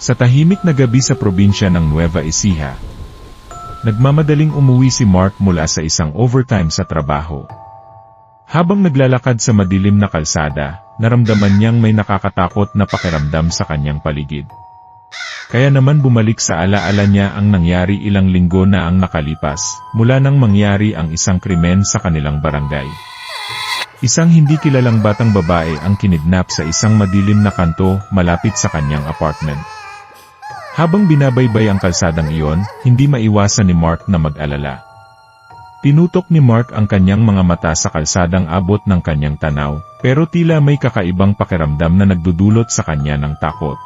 Sa tahimik na gabi sa probinsya ng Nueva Ecija, nagmamadaling umuwi si Mark mula sa isang overtime sa trabaho. Habang naglalakad sa madilim na kalsada, naramdaman niyang may nakakatakot na pakiramdam sa kanyang paligid. Kaya naman bumalik sa alaala niya ang nangyari ilang linggo na ang nakalipas, mula nang mangyari ang isang krimen sa kanilang barangay. Isang hindi kilalang batang babae ang kinidnap sa isang madilim na kanto malapit sa kanyang apartment. Habang binabaybay ang kalsadang iyon, hindi maiwasan ni Mark na mag-alala. Tinutok ni Mark ang kanyang mga mata sa kalsadang abot ng kanyang tanaw, pero tila may kakaibang pakiramdam na nagdudulot sa kanya ng takot.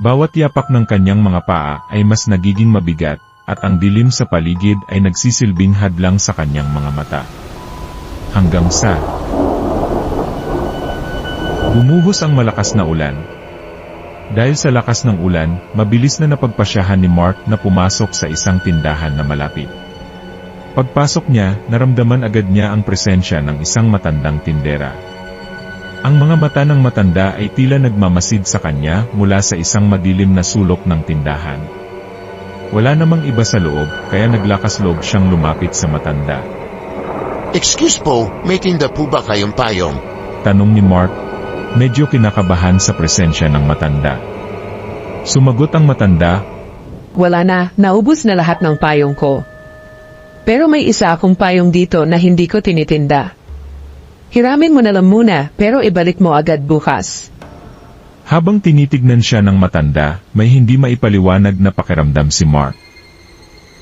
Bawat yapak ng kanyang mga paa ay mas nagiging mabigat, at ang dilim sa paligid ay nagsisilbing hadlang sa kanyang mga mata. Hanggang sa Bumuhos ang malakas na ulan. Dahil sa lakas ng ulan, mabilis na napagpasyahan ni Mark na pumasok sa isang tindahan na malapit. Pagpasok niya, naramdaman agad niya ang presensya ng isang matandang tindera. Ang mga mata ng matanda ay tila nagmamasid sa kanya mula sa isang madilim na sulok ng tindahan. Wala namang iba sa loob, kaya naglakas loob siyang lumapit sa matanda. Excuse po, may tinda po ba kayong payong? Tanong ni Mark, medyo kinakabahan sa presensya ng matanda. Sumagot ang matanda, Wala na, naubos na lahat ng payong ko. Pero may isa akong payong dito na hindi ko tinitinda. Hiramin mo na lang muna, pero ibalik mo agad bukas. Habang tinitignan siya ng matanda, may hindi maipaliwanag na pakiramdam si Mark.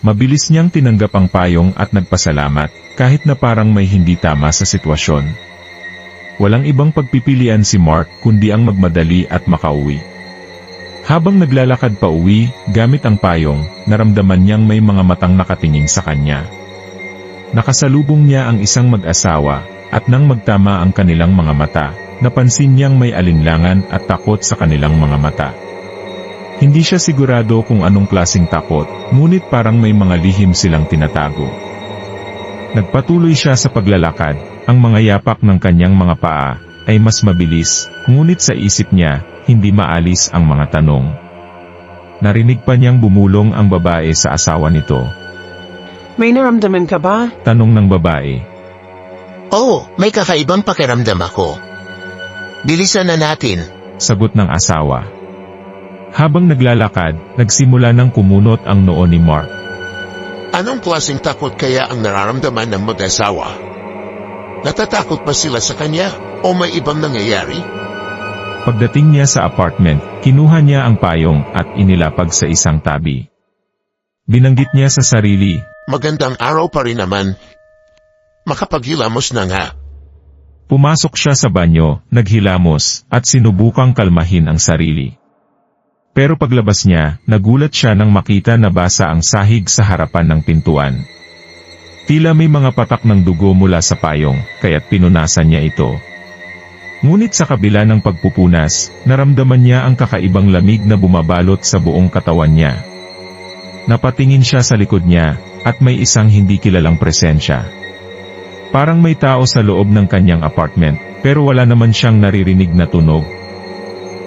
Mabilis niyang tinanggap ang payong at nagpasalamat, kahit na parang may hindi tama sa sitwasyon. Walang ibang pagpipilian si Mark kundi ang magmadali at makauwi. Habang naglalakad pa uwi, gamit ang payong, naramdaman niyang may mga matang nakatingin sa kanya. Nakasalubong niya ang isang mag-asawa, at nang magtama ang kanilang mga mata, napansin niyang may alinlangan at takot sa kanilang mga mata. Hindi siya sigurado kung anong klasing takot, ngunit parang may mga lihim silang tinatago. Nagpatuloy siya sa paglalakad, ang mga yapak ng kanyang mga paa ay mas mabilis, ngunit sa isip niya, hindi maalis ang mga tanong. Narinig pa niyang bumulong ang babae sa asawa nito. May naramdaman ka ba? Tanong ng babae. Oo, may kakaibang pakiramdam ako. Bilisan na natin. Sagot ng asawa. Habang naglalakad, nagsimula ng kumunot ang noo ni Mark. Anong klaseng takot kaya ang nararamdaman ng mag-asawa? Natatakot ba sila sa kanya o may ibang nangyayari? Pagdating niya sa apartment, kinuha niya ang payong at inilapag sa isang tabi. Binanggit niya sa sarili, Magandang araw pa rin naman. Makapaghilamos na nga. pumasok siya sa banyo, naghilamos, at sinubukang kalmahin ang sarili. Pero paglabas niya, nagulat siya nang makita na basa ang sahig sa harapan ng pintuan. Tila may mga patak ng dugo mula sa payong, kaya't pinunasan niya ito. Ngunit sa kabila ng pagpupunas, naramdaman niya ang kakaibang lamig na bumabalot sa buong katawan niya. Napatingin siya sa likod niya, at may isang hindi kilalang presensya. Parang may tao sa loob ng kanyang apartment, pero wala naman siyang naririnig na tunog.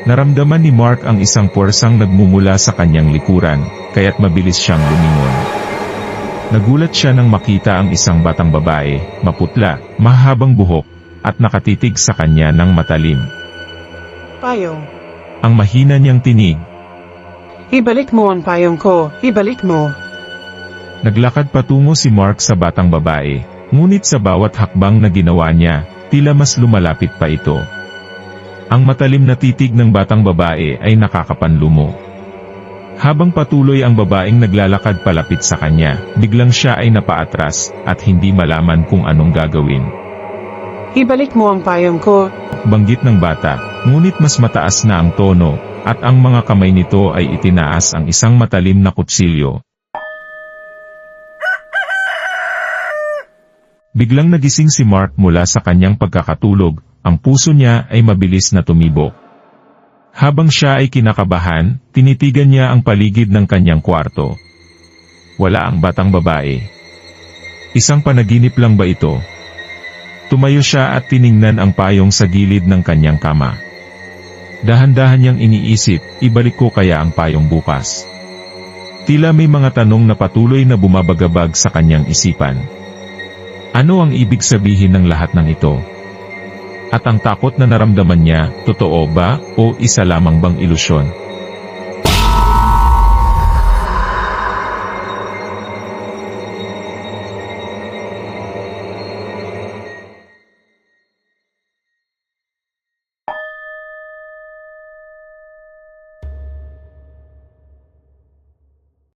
Naramdaman ni Mark ang isang puwersang nagmumula sa kanyang likuran, kaya't mabilis siyang lumingon. Nagulat siya nang makita ang isang batang babae, maputla, mahabang buhok, at nakatitig sa kanya ng matalim. Payong. Ang mahina niyang tinig, Ibalik mo ang payong ko. Ibalik mo. naglakad patungo si Mark sa batang babae, ngunit sa bawat hakbang na ginawa niya, tila mas lumalapit pa ito. Ang matalim na titig ng batang babae ay nakakapanlumo. Habang patuloy ang babaeng naglalakad palapit sa kanya, biglang siya ay napaatras, at hindi malaman kung anong gagawin. Ibalik mo ang payong ko. Banggit ng bata, ngunit mas mataas na ang tono, at ang mga kamay nito ay itinaas ang isang matalim na kutsilyo. Biglang nagising si Mark mula sa kanyang pagkakatulog, ang puso niya ay mabilis na tumibok. Habang siya ay kinakabahan, tinitigan niya ang paligid ng kanyang kwarto. Wala ang batang babae. Isang panaginip lang ba ito? Tumayo siya at tiningnan ang payong sa gilid ng kanyang kama. Dahan-dahan niyang iniisip, ibalik ko kaya ang payong bukas. Tila may mga tanong na patuloy na bumabagabag sa kanyang isipan. Ano ang ibig sabihin ng lahat ng ito? At ang takot na naramdaman niya, totoo ba, o isa lamang bang ilusyon?